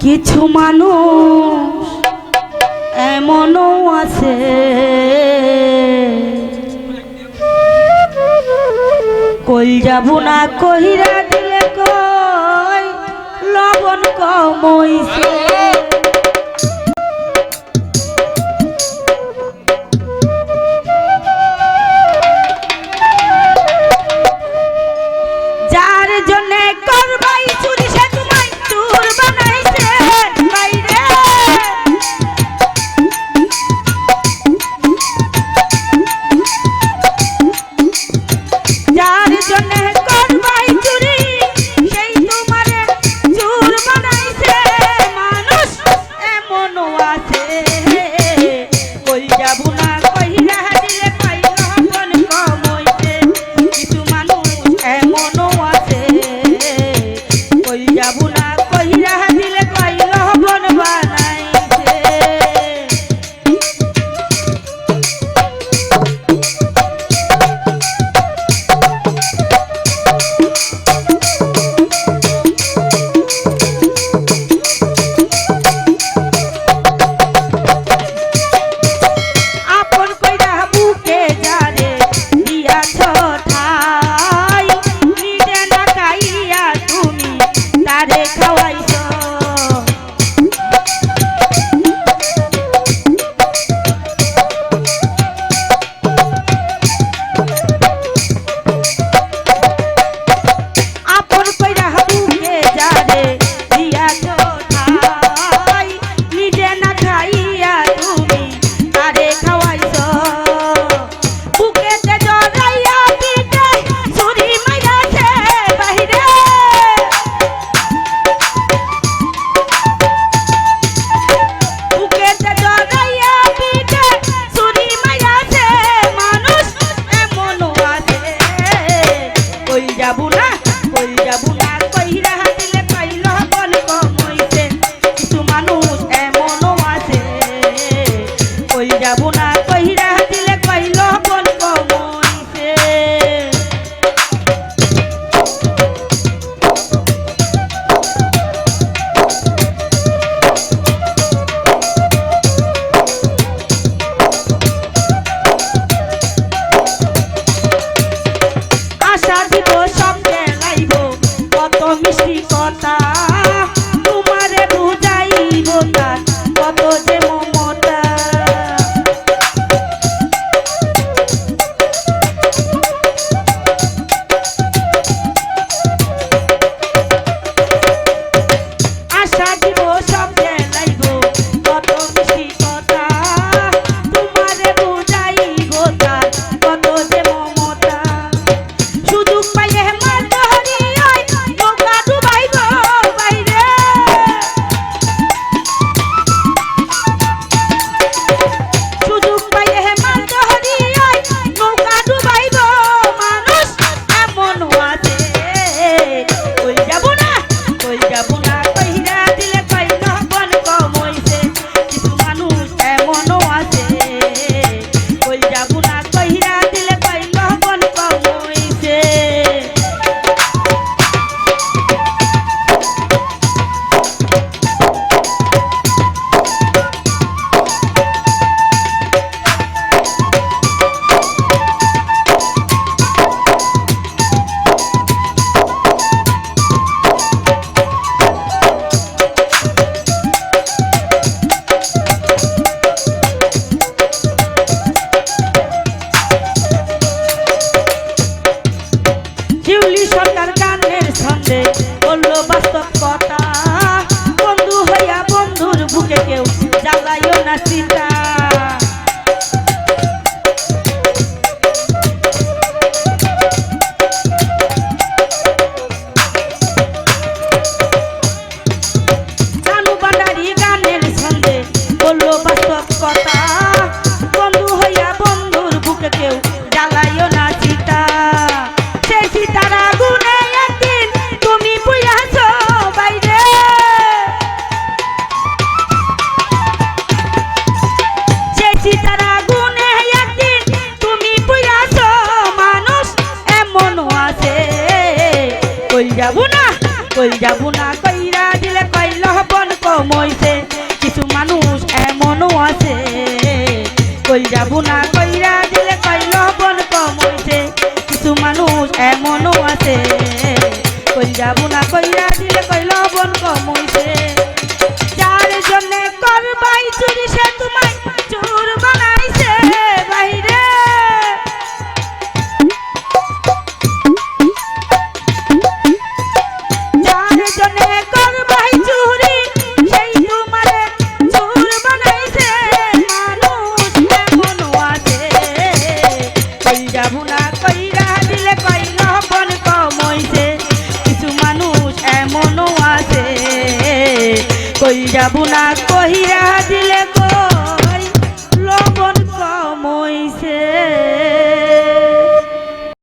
কিছু মানুষ এমনও আছে। কই যাব না কহিরা দিলে কই লবণ কমইছে Christie's. সরকার গানের ছন্দে বলল বাস্তব কথা। বন্ধু হইয়া বন্ধুর বুকে কেউ জ্বালাইও না চিন্তা। কথা। কই যাব না কই যাব না কইরা দিলে কইল বন কমইছে। কিছু মানুষ এমনও আছে। কই যাব না কইরা দিলে কইল বন কমইছে। কিছু মানুষ এমনও আছে। কই যাব এমনও আছে। কই যাব না কহিরা দিলে কো?